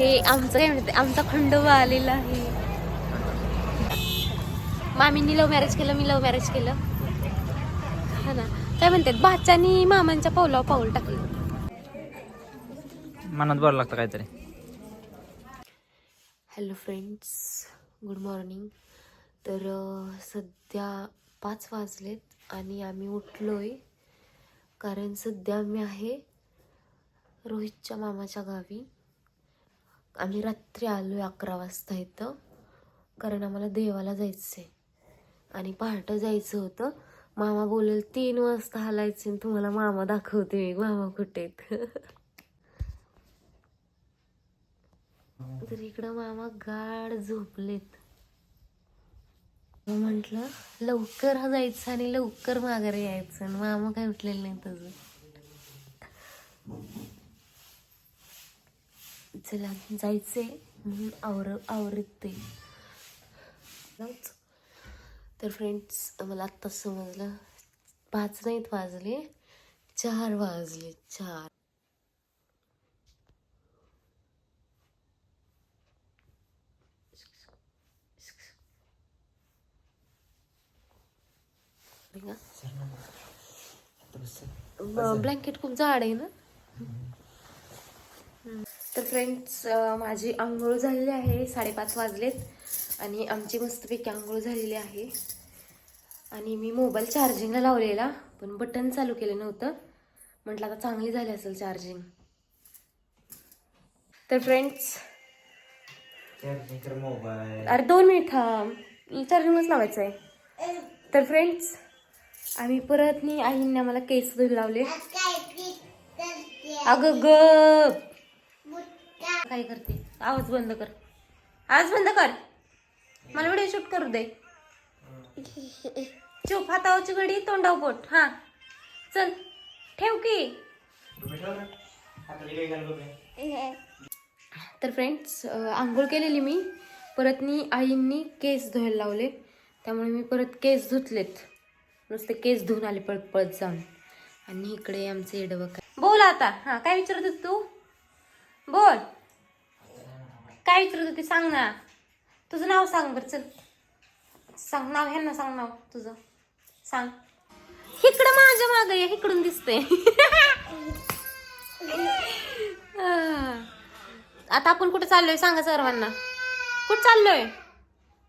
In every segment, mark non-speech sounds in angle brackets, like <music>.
हे आमचं काय म्हणते? आमचा खंडोबा आलेला आहे. मामींनी लव्ह मॅरेज केलं मी लव्ह मॅरेज केलं. हा ना. काय म्हणतात? बाच्यानी मामांच्या पावलावर पाऊल टाकलं. मनात बरं लागतं काहीतरी. हॅलो फ्रेंड्स गुड मॉर्निंग तर सध्या पाच वाजलेत आणि आम्ही उठलोय. कारण सध्या आम्ही आहे रोहितच्या मामाच्या गावी. आम्ही रात्री आलो आहे अकरा वाजता इथं. कारण आम्हाला देवाला जायचं आहे आणि पहाटं जायचं होतं. मामा बोलेल तीन वाजता हलायचे तुम्हाला मामा दाखवते मी. मामा कुठे तर इकडं मामा गाड झोपलेत. म्हंटल लवकर जायचं आणि लवकर माघारी यायचं. आणि मामा काय उठलेलं नाही तसं चला जायचंय म्हणून आवर आवरत. तर फ्रेंड्स मला आत्ता समजलं. पाच नाहीत वाजले चार वाजले चार. ब्लँकेट खूप जाड आहे ना. तर फ्रेंड्स माझी आंघोळ झालेली आहे साडेपाच वाजलेत आणि आमची मस्तपैकी आंघोळ झालेली आहे. आणि मी मोबाईल चार्जिंगला लावलेला पण बटन चालू केलं नव्हतं. म्हटलं आता चांगली झाली असेल चार्जिंग तर फ्रेंड्स मोबाईल अरे दोन मिनिट थांब. चार्जिंगच लावायचं आहे तर फ्रेंड्स आम्ही परत नी आईने मला केस धुवून लावले. अगं ग काय करते? आवाज बंद कर. आवाज बंद कर. मला व्हिडिओ शूट करू दे. चुप हातावरची घडी तोंडाव बोट. हा. चल ठेव की. तर फ्रेंड्स आंघोळ केलेली मी. परत नी आईंनी केस धुवायला लावले. त्यामुळे मी परत केस धुतलेत. नुसते केस धुवून आले पळत पळत जाऊन. आणि इकडे आमचे काय बोल आता. हा काय विचारत होती तू? बोल. काय विचारत होती सांग ना. तुझं नाव सांग बरं चल. सांग नाव ह्यांना सांग नाव तुझं. सांग. इकडं माझ्या मागं ये इकडून दिसते <laughs> आता आपण कुठे चाललोय सांगा सर्वांना. कुठं चाललोय?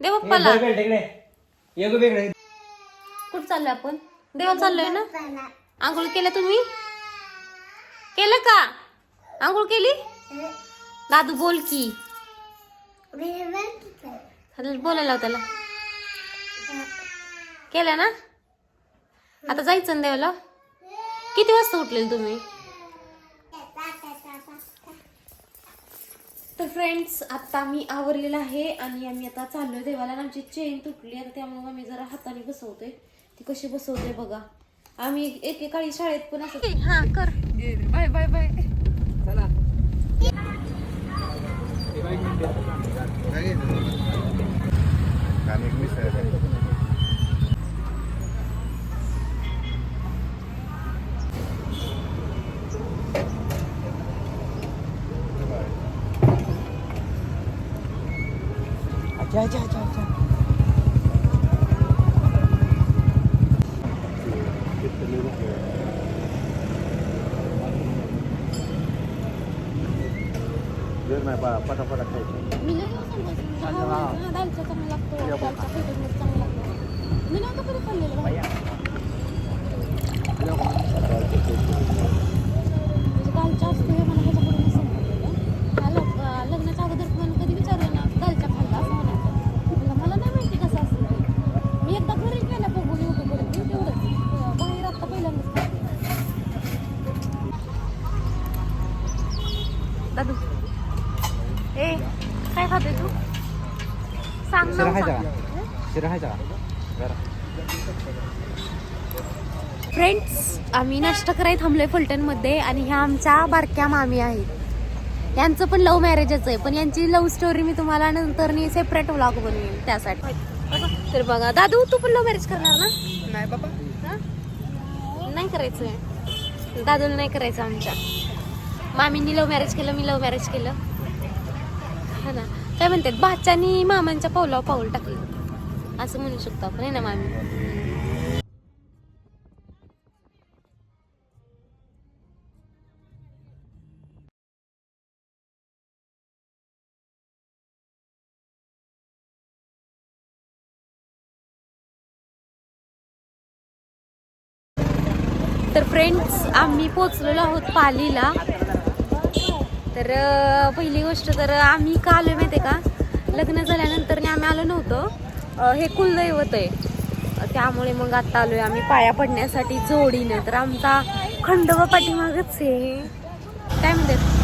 देवप्पाला कुठं चाललोय आपण? देवा चाललोय ना? आंघोळ केलं तुम्ही? केलं का? आंघोळ केली? दादू बोल की. बोलायला लाव त्याला. केलं ना? आता जायचं ना देवाला? किती वाजता उठलेल तुम्ही? तर फ्रेंड्स आता मी आवरलेलं आहे आणि आम्ही आता चाललोय देवाला आणि आमची चेन तुटली आता त्यामुळे आम्ही जरा हाताने बसवतोय. ती कशी बसवते बघा. आम्ही एकेकाळी शाळेत पण असं हा कर. Bye bye bye. चला. अच्छा पटापटा खायचं. मी नाही हा दालचा चांगला लागतो. दालचा खरबूज चांगला लागतो. मी नव्हतं कधी खाल्लेलं म्हणजे दालचा असतो. फ्रेंड्स आम्ही नाश्ता करायला थांबलोय फलटणमध्ये आणि ह्या आमच्या बारक्या मामी आहेत. यांचं पण लव्ह मॅरेजच आहे. पण यांची लव्ह स्टोरी मी तुम्हाला नंतर सेपरेट व्लॉग बनवेन त्यासाठी. तर बघा दादू तू पण लव्ह मॅरेज करणार ना? नाही बाबा? नाही करायचंय. दादूला नाही करायचं आमच्या. मामींनी लव्ह मॅरेज केलं मी लव्ह मॅरेज केलं. हा ना. काय म्हणतात? बाच्यानी मामांच्या पावलावर पाऊल टाकलं. असं म्हणू शकतो आपण आहे ना मामी? तर फ्रेंड्स आम्ही पोचलेलो आहोत पालीला. तर पहिली गोष्ट तर आम्ही का आलो माहिती का? लग्न झाल्यानंतर आम्ही आलो नव्हतो. हे कुलदैवत आहे. त्यामुळे मग आता आलोय आम्ही पाया पडण्यासाठी जोडीनं. तर आमचा खंडोबा पाठीमागच आहे. काय म्हणतात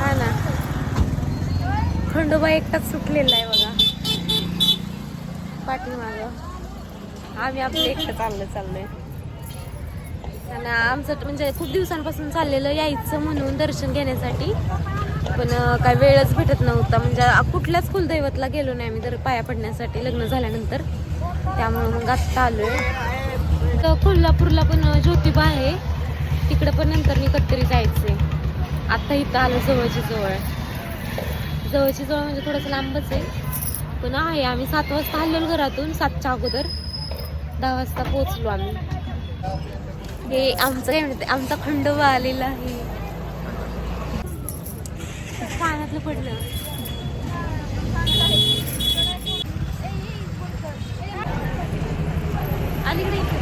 हा ना. खंडोबा एकटाच सुटलेला आहे बघा. पाठीमाग. आम्ही आपलं एकटं चाललं चाललोय आणि आमचं म्हणजे खूप दिवसांपासून चाललेलं यायचं म्हणून दर्शन घेण्यासाठी. पण काय वेळच भेटत नव्हता. म्हणजे कुठल्याच कुलदैवतला गेलो नाही आम्ही तर पाया पडण्यासाठी लग्न झाल्यानंतर. त्यामुळं मग आत्ता आलो तर कोल्हापूरला पण ज्योतिबा आहे. तिकडं पण नंतर मी कधीतरी जायचंय. आत्ता इथं आलं जवळची जवळ. जवळची जवळ म्हणजे थोडंसं लांबच आहे. पण आहे आम्ही सात वाजता हल्लो घरातून सातच्या अगोदर. दहा वाजता पोहोचलो आम्ही. हे आमचं काय म्हणते आमचा खंडोबा आलेला आहे. कानातलं पडलं. अलीकडे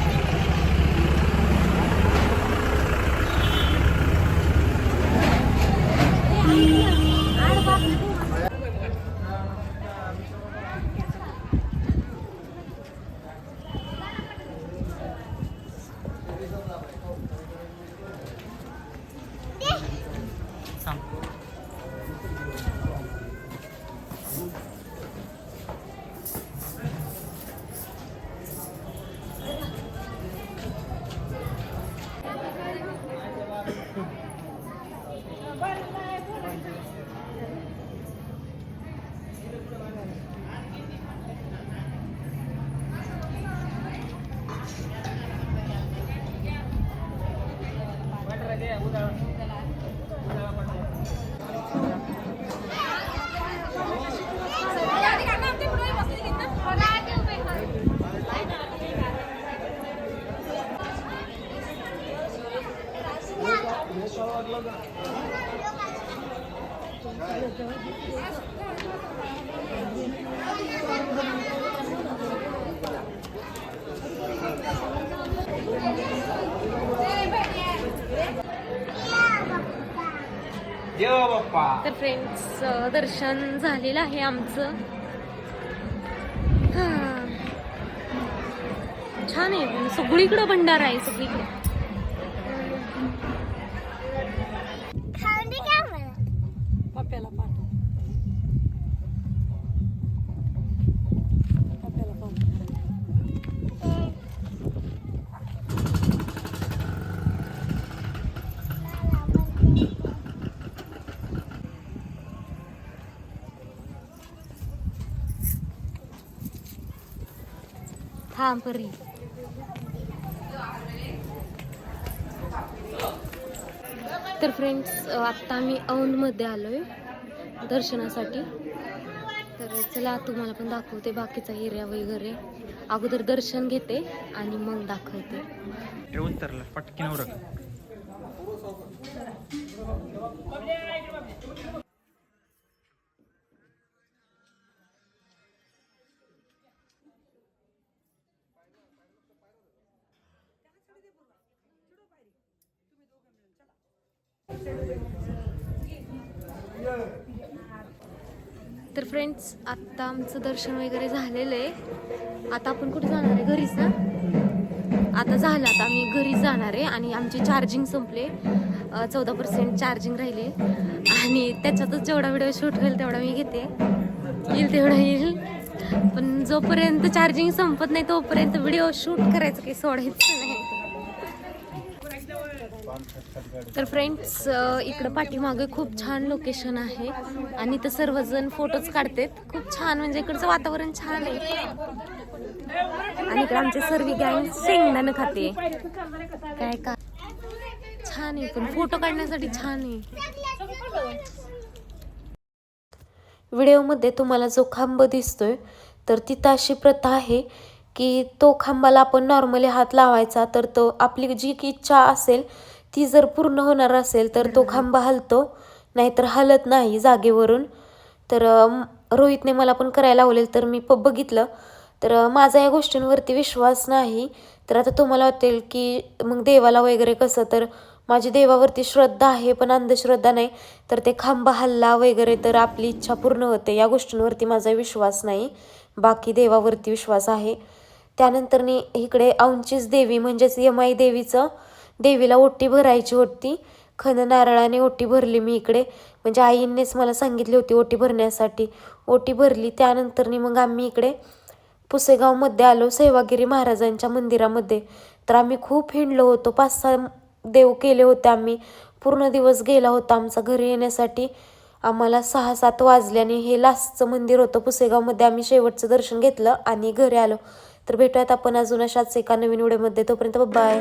इकडे. तर फ्रेंड्स दर्शन झालेलं आहे आमचं. छान आहे. सगळीकडं भंडारा आहे सगळीकडे. थांब परी तर फ्रेंड्स आत्ता आम्ही औंधमध्ये आलोय दर्शनासाठी. तर चला तुम्हाला पण दाखवते बाकीचा एरिया वगैरे. अगोदर दर्शन घेते आणि मग दाखवते. उतरला पटकीन तर फ्रेंड्स आत्ता आमचं दर्शन वगैरे झालेलं आहे. आता आपण कुठे जाणार आहे? घरीच ना? आता झालं आता आम्ही घरी जाणार आहे आणि आमचे चार्जिंग संपले. चौदा पर्सेंट चार्जिंग राहिले. आणि त्याच्यातच जेवढा व्हिडिओ शूट होईल तेवढा मी घेते. येईल तेवढा येईल. पण जोपर्यंत चार्जिंग संपत नाही तोपर्यंत व्हिडिओ शूट करायचं काही सोडायचं नाही. तर फ्रेंड्स इकडं पाठीमागे खूप छान लोकेशन आहे. आणि इथं सर्वजण फोटोज काढतात. खूप छान म्हणजे इकडचं वातावरण छान आहे. आणि इकडे आमचे सर्व गँग शेंगदाणं खाते. काय का छान आहे पण फोटो काढण्यासाठी छान आहे. व्हिडिओमध्ये तुम्हाला जो खांब दिसतोय तर तिथं अशी प्रथा आहे की तो खांबाला आपण नॉर्मली हात लावायचा तर तो आपली जी इच्छा असेल ती जर पूर्ण होणार असेल तर तो खांबा हलतो नाहीतर हलत नाही जागेवरून. तर रोहितने मला पण करायला लावलेलं तर मी प बघितलं. तर माझा या गोष्टींवरती विश्वास नाही. तर आता तुम्हाला वाटेल की मग देवाला वगैरे कसं? तर माझी देवावरती श्रद्धा आहे पण अंधश्रद्धा नाही. तर ते खांबा हल्ला वगैरे तर आपली इच्छा पूर्ण होते. या गोष्टींवरती माझा विश्वास नाही. बाकी देवावरती विश्वास आहे. त्यानंतरनी इकडे औंचीच देवी म्हणजेच यमाई देवीचं देवीला ओटी भरायची होती. खन नारळाने ओटी भरली मी इकडे. म्हणजे आईनेच मला सांगितली होती ओटी भरण्यासाठी. ओटी भरली त्यानंतरनी मग आम्ही इकडे पुसेगावमध्ये आलो सेवागिरी महाराजांच्या मंदिरामध्ये. तर आम्ही खूप हिंडलो होतो. पाच सहा देव केले होते आम्ही. पूर्ण दिवस गेला होता आमचा घरी येण्यासाठी. आम्हाला सहा सात वाजल्याने हे लास्टचं मंदिर होतं पुसेगावमध्ये. आम्ही शेवटचं दर्शन घेतलं आणि घरी आलो. तर भेटूयात आपण अजून अशाच एका नवीन व्हिडिओमध्ये. तोपर्यंत बाय